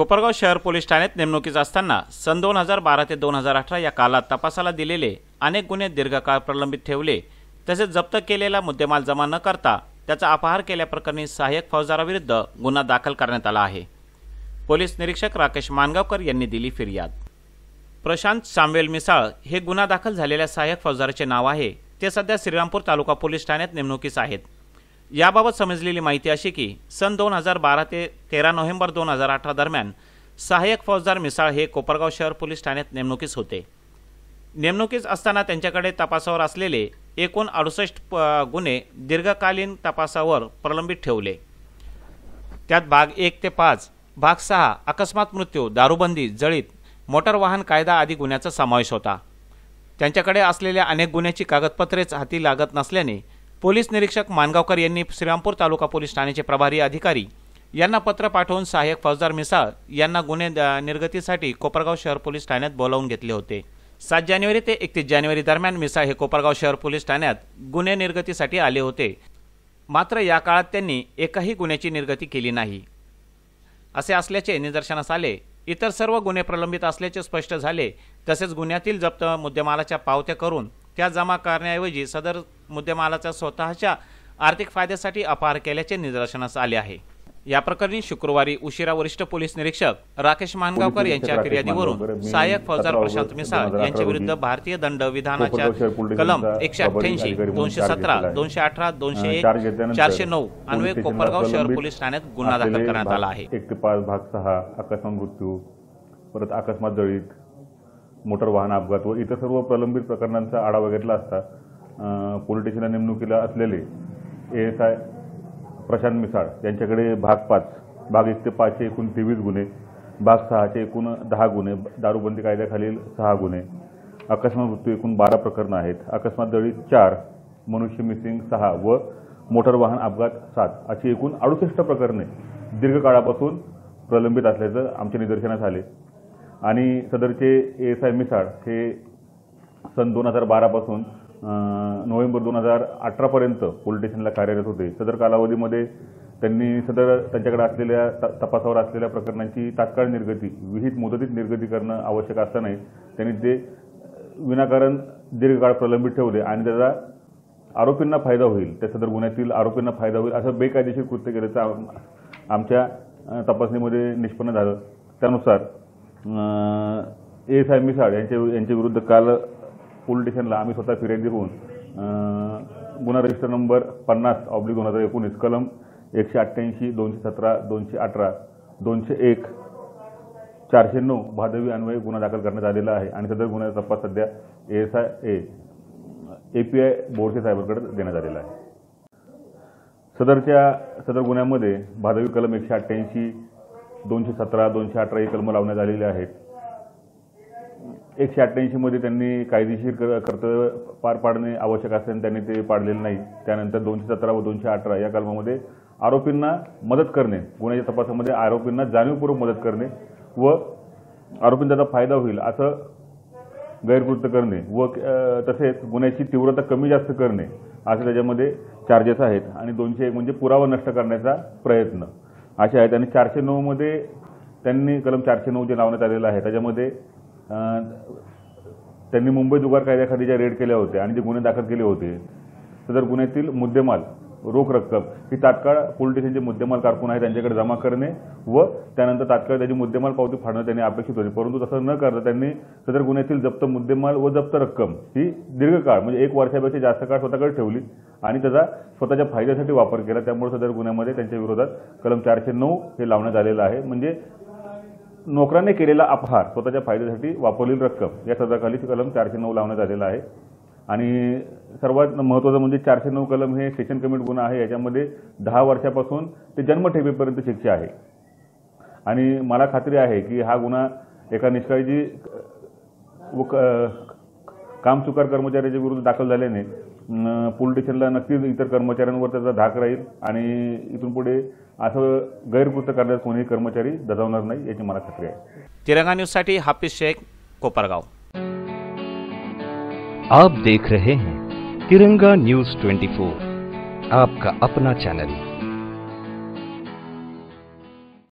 कोपरगाव शहर पोलीस ठाण्यात नेमणुकीत असताना सन दोन हजार बारा ते दोन हजार अठरा या कालात तपासाला दिलेले अनेक गुन्हे दीर्घकाळ प्रलंबित ठेवले तसेच जप्त केलेला मुद्देमाल जमा न करता त्याचा अपहार केल्याप्रकरणी सहाय्यक फौजदाराविरुद्ध गुन्हा दाखल करण्यात आला आहे. पोलीस निरीक्षक राकेश मानगावकर यांनी दिली फिर्याद. प्रशांत सामवेल मिसाळ हे गुन्हा दाखल झालेल्या सहाय्यक फौजदाराचे नाव आहे. ते सध्या श्रीरामपूर तालुका पोलीस ठाण्यात नेमणुकीस आहेत. याबाबत समजलेली माहिती अशी की सन दोन हजार बारा ते तेरा नोव्हेंबर दोन हजार अठरा दरम्यान सहाय्यक फौजदार मिसाळ हे कोपरगाव शहर पोलीस ठाण्यात नेमणुकीस होते. नेमणुकीस असताना त्यांच्याकडे तपासावर असलेले एकूण अडुसष्ट प- गुन्हे दीर्घकालीन तपासावर प्रलंबित ठेवले. त्यात भाग एक ते पाच भाग सहा अकस्मात मृत्यू दारूबंदी जळीत मोटार वाहन कायदा आदी गुन्ह्याचा समावेश होता. त्यांच्याकडे असलेल्या अनेक गुन्ह्याची कागदपत्रेच हाती लागत नसल्याने पोलीस निरीक्षक मानगावकर यांनी श्रीरामपूर तालुका पोलीस ठाण्याचे प्रभारी अधिकारी यांना पत्र पाठवून सहाय्यक फौजदार मिसाळ यांना गुन्हे निर्गतीसाठी कोपरगाव शहर पोलीस ठाण्यात बोलावून घेतले होते. सात जानेवारी ते एकतीस जानेवारी दरम्यान मिसाळ हे कोपरगाव शहर पोलीस ठाण्यात गुन्हे निर्गतीसाठी आले होते. मात्र या काळात त्यांनी एकाही गुन्ह्याची निर्गती केली नाही. असे असल्याचे निदर्शनास आले. इतर सर्व गुन्हे प्रलंबित असल्याचे स्पष्ट झाले. तसेच गुन्ह्यातील जप्त मुद्देमालाच्या पावत्या करून त्या जमा करण्याऐवजी सदर मुद्देमालाच्या स्वतःच्या आर्थिक फायद्यासाठी अपहार केल्याचे निदर्शनास आले आहे या प्रकरणी शुक्रवारी उशिरा वरिष्ठ पोलीस निरीक्षक राकेश मानगावकर यांच्या फिर्यादीवरून सहाय्यक फौजदार 17 प्रशांत मिसाळ 2018 यांच्या विरुद्ध भारतीय दंड विधानाच्या कलम एकशे अठ्ठ्याऐंशी दोनशे सतरा. दोनशे अठरा दोनशे एक चारशे नऊ अन्वये कोपरगाव शहर पोलीस ठाण्यात गुन्हा दाखल करण्यात आला आहे एक ते पाच भाग सहा अकस्मात मृत्यू परत अकस्मात जळीत मोटर वाहन अपघात व इतर सर्व प्रलंबित प्रकरणांचा आढावा घेतला असता पोलीस स्टेशनला नेमणुकीला असलेले A S I Prashant Misal यांच्याकडे भाग पाच भाग एक ते पाचचे एकूण तेवीस गुन्हे भाग सहाचे एकूण दहा गुन्हे दारूबंदी कायद्याखालील सहा गुन्हे अकस्मात मृत्यू एकूण बारा प्रकरणं आहेत. अकस्मात दळी चार मनुष्य मिसिंग सहा व मोटर वाहन अपघात सात अशी एकूण अडुसष्ट प्रकरणे दीर्घकाळापासून प्रलंबित असल्याचं आमच्या निदर्शनास आले. आणि सदरचे ए एस आय मिसाळ हे सन दोन हजार बारापासून नोव्हेंबर दोन हजार अठरापर्यंत पोलीस स्टेशनला कार्यरत होते. सदर कालावधीमध्ये त्यांनी सदर त्यांच्याकडे असलेल्या त- तपासावर असलेल्या प्रकरणांची तात्काळ निर्गती विहित मुदतीत निर्गती करणं आवश्यक असतानाही त्यांनी ते विनाकारण दीर्घकाळ प्रलंबित ठेवले आणि त्याचा आरोपींना फायदा होईल त्या सदर गुन्ह्यातील आरोपींना फायदा होईल असं बेकायदेशीर कृत्य केल्याचं आमच्या तपासणीमध्ये निष्पन्न झालं. त्यानुसार ए एस आय मिसाळ यांच्या यांच्या विरुद्ध काल पोलीस स्टेशनला आम्ही स्वतः फिर्याद देऊन गुन्हा रजिस्टर नंबर पन्नास ऑब्लिक दोन हजार एकोणीस कलम एकशे अठ्ठ्याऐंशी दोनशे सतरा दोनशे अठरा दोनशे एक चारशे नऊ भादवी अन्वये गुन्हा दाखल करण्यात आलेला आहे. आणि सदर गुन्ह्याचा तपास सध्या A S I A A P I Borse साहेबांकडे देण्यात आलेला आहे. सदरच्या सदर गुन्ह्यामध्ये भादवी कलम एकशे अठ्ठ्याऐंशी दोनशे सतरा दोनशे अठरा ही कलमं लावण्यात आलेली आहेत. एकशे अठ्ठ्याऐंशीमध्ये त्यांनी कायदेशीर कर- कर्तव्य पार पाडणे आवश्यक असल्याने त्यांनी ते पाडलेलं नाही. त्यानंतर दोनशे सतरा व दोनशे अठरा या कलमामध्ये आरोपींना मदत करणे गुन्ह्याच्या तपासामध्ये आरोपींना जाणीवपूर्वक मदत करणे व आरोपींचा त्याचा फायदा होईल असं गैरकृत्य करणे व तसेच गुन्ह्याची तीव्रता कमी जास्त करणे असे त्याच्यामध्ये चार्जेस आहेत आणि दोनशे एक म्हणजे पुरावा नष्ट करण्याचा प्रयत्न. असे आहेत आणि चारशे नऊमध्ये त्यांनी कलम चारशे नऊ जे लावण्यात आलेलं आहे त्याच्यामध्ये त्यांनी मुंबई जुगार कायद्याखाली ज्या रेड केल्या होत्या आणि जे गुन्हे दाखल केले होते सदर गुन्ह्यातील मुद्देमाल रोख रक्कम ही तात्काळ पोलीस स्टेशनचे मुद्देमाल कारकून आहे त्यांच्याकडे जमा करणे व त्यानंतर तात्काळ त्याची मुद्देमाल पावती फाडणं त्यांनी अपेक्षित होती. परंतु तसं न करता त्यांनी सदर गुन्ह्यातील जप्त मुद्देमाल व जप्त रक्कम ही दीर्घकाळ म्हणजे एक वर्षापेक्षा जास्त काळ स्वतःकडे ठेवली आणि त्याचा स्वतःच्या फायद्यासाठी वापर केला. त्यामुळे सदर गुन्ह्यामध्ये त्यांच्या विरोधात कलम चारशे नऊ हे लावण्यात आलेलं आहे. म्हणजे नोकराने केलेला अपहार स्वतःच्या फायद्यासाठी वापरलेली रक्कम या सदराखाली कलम चारशे नऊ लावण्यात आलेला आहे. आणि सर्वात महत्त्वाचं म्हणजे चारशे नऊ कलम हे सेशन कमिट गुन्हा आहे याच्यामध्ये दहा वर्षापासून ते जन्मठेपेपर्यंत शिक्षा आहे. आणि मला खात्री आहे की हा गुन्हा एका निष्काळजी व क- काम चुकार कर्मचाऱ्याच्या विरुद्ध दाखल झाल्याने पोलीस स्टेशनला नक्कीच इतर कर्मचाऱ्यांवर त्याचा धाक राहील आणि इथून पुढे असं गैरकृत्य करण्यास कोणीही कर्मचारी दजावणार नाही याची मला खात्री आहे. तिरंगा न्यूजसाठी हाफिज शेख कोपरगाव. आप देख रहे हैं तिरंगा न्यूज 24 आपका अपना चैनल